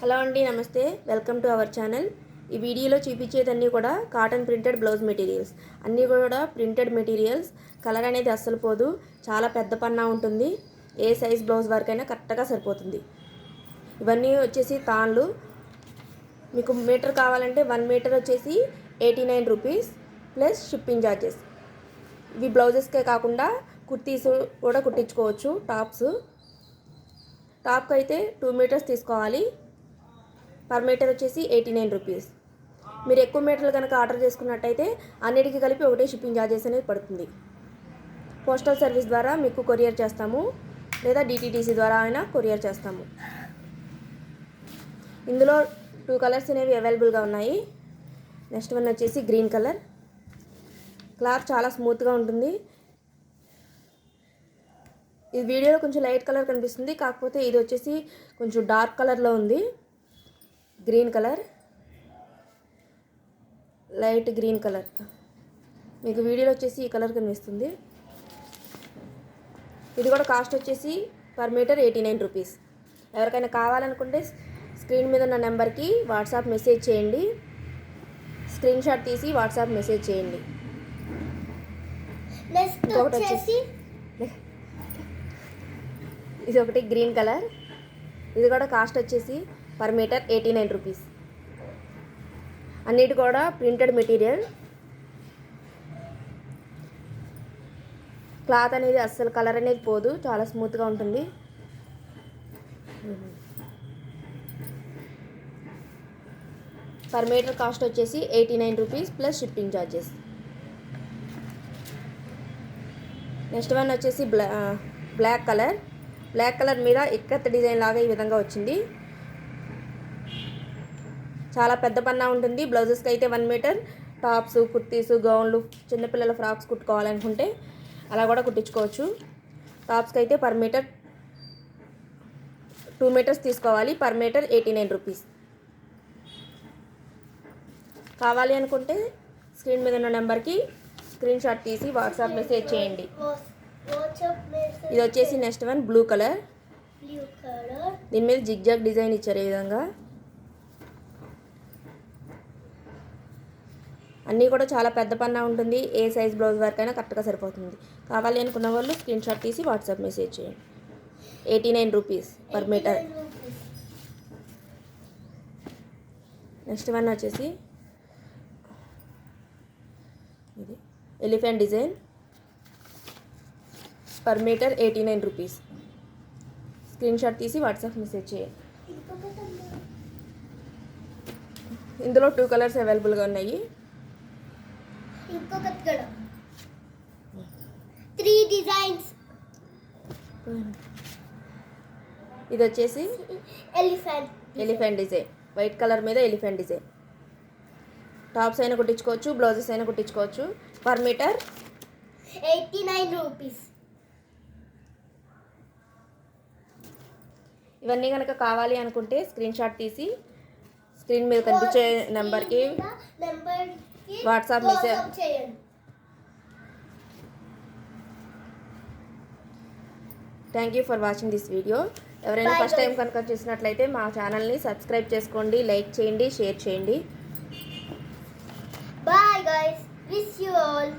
Hello అండి నమస్తే. Welcome to our channel. ఈ వీడియోలో చూపించేదన్నీ కూడా కాటన్ ప్రింటెడ్ బ్లౌజ్ మెటీరియల్స్ అన్నీ కూడా ప్రింటెడ్ మెటీరియల్స్ కలర్ అనేది అస్సలు పోదు. చాలా పెద్ద పన్నా ఉంటుంది. ఏ సైజ్ బ్లౌజ్ వరకైనా కరెక్ట్గా సరిపోతుంది. ఇవన్నీ వచ్చేసి తాన్లు. మీకు మీటర్ కావాలంటే వన్ మీటర్ వచ్చేసి eighty nine rupees plus shipping charges ఇవి బ్లౌజెస్కే కాకుండా కుర్తీస్ కూడా కుట్టించుకోవచ్చు టాప్స్ టాప్కి అయితే టూ మీటర్స్ తీసుకోవాలి. పర్ మీటర్ వచ్చేసి ఎయిటీ నైన్ రూపీస్. మీరు ఎక్కువ మీటర్లు కనుక ఆర్డర్ చేసుకున్నట్టయితే అన్నిటికీ కలిపి ఒకటే షిప్పింగ్ ఛార్జెస్ అనేది పడుతుంది. పోస్టల్ సర్వీస్ ద్వారా మీకు కొరియర్ చేస్తాము. లేదా డిటీటీసీ ద్వారా అయినా కొరియర్ చేస్తాము. ఇందులో టూ కలర్స్ అనేవి అవైలబుల్గా ఉన్నాయి. నెక్స్ట్ వన్ వచ్చేసి గ్రీన్ కలర్. క్లాత్ చాలా స్మూత్గా ఉంటుంది. ఇది వీడియోలో కొంచెం లైట్ కలర్ కనిపిస్తుంది. కాకపోతే ఇది వచ్చేసి కొంచెం డార్క్ కలర్లో ఉంది. Green colour? Light green colour. మీకు వీడియోలో వచ్చేసి ఈ కలర్ కనిపిస్తుంది. ఇది కూడా కాస్ట్ వచ్చేసి per metre eighty nine rupees. ఎవరికైనా కావాలనుకుంటే స్క్రీన్ మీద ఉన్న నెంబర్కి వాట్సాప్ మెసేజ్ చేయండి. స్క్రీన్ షాట్ తీసి వాట్సాప్ మెసేజ్ చేయండి. ఇంకొకటి వచ్చేసి ఇది ఒకటి గ్రీన్ కలర్. ఇది కూడా కాస్ట్ వచ్చేసి per metre eighty nine rupees. అన్నిటి కూడా ప్రింటెడ్ మెటీరియల్. క్లాత్ అనేది అస్సలు కలర్ అనేది పోదు చాలా స్మూత్గా ఉంటుంది. పర్ మీటర్ కాస్ట్ వచ్చేసి eighty nine rupees plus shipping charges next one వచ్చేసి బ్లా బ్లాక్ కలర్. బ్లాక్ కలర్ మీద ఇక్కత్ డిజైన్ లాగా ఈ విధంగా వచ్చింది. చాలా పెద్ద పన్నా ఉంటుంది. బ్లౌజెస్కి అయితే వన్ మీటర్ టాప్స్ కుర్తీస్ గౌన్లు చిన్నపిల్లల ఫ్రాక్స్ కుట్టుకోవాలనుకుంటే అలా కూడా కుట్టించుకోవచ్చు. టాప్స్కి అయితే పర్ మీటర్ టూ మీటర్స్ తీసుకోవాలి. Per metre eighty nine rupees కావాలి అనుకుంటే స్క్రీన్ మీద ఉన్న నెంబర్కి స్క్రీన్ షాట్ తీసి వాట్సాప్ మెసేజ్ చేయండి. ఇది వచ్చేసి next one blue colour blue colour దీని మీద జిగ్జాగ్ డిజైన్ ఇచ్చారు ఈ విధంగా. అన్నీ కూడా చాలా పెద్ద పన్నా ఉంటుంది. ఏ సైజ్ బ్లౌజ్ వరకైనా కరెక్ట్గా సరిపోతుంది. కావాలి అనుకున్న వాళ్ళు స్క్రీన్ షాట్ తీసి వాట్సాప్ మెసేజ్ చేయండి. Eighty nine rupees per metre. Next one వచ్చేసి ఇది elephant design per metre eighty nine rupees. Screenshot తీసి వాట్సాప్ మెసేజ్ చేయండి. ఇందులో టూ కలర్స్ అవైలబుల్గా ఉన్నాయి. ఇంకొకటి కూడా త్రీ డిజైన్స్ ఇది వచ్చేసి elephant elephant design white colour మీద ఎలిఫెంట్ డిజైన్ టాప్స్ అయినా కుట్టించుకోవచ్చు బ్లౌజెస్ అయినా కుట్టించుకోవచ్చు. Per metre eighty nine rupees ఇవన్నీ కనుక కావాలి అనుకుంటే స్క్రీన్ షాట్ తీసి స్క్రీన్ మీద కనిపించే నెంబర్కి నెంబర్కి WhatsApp message thank you for watching this video ఎవరైనా ఫస్ట్ టైం కనుక చూసినట్లయితే మా ఛానల్ని సబ్స్క్రైబ్ చేసుకోండి లైక్ చేయండి షేర్ చేయండి. Bye guys wish you all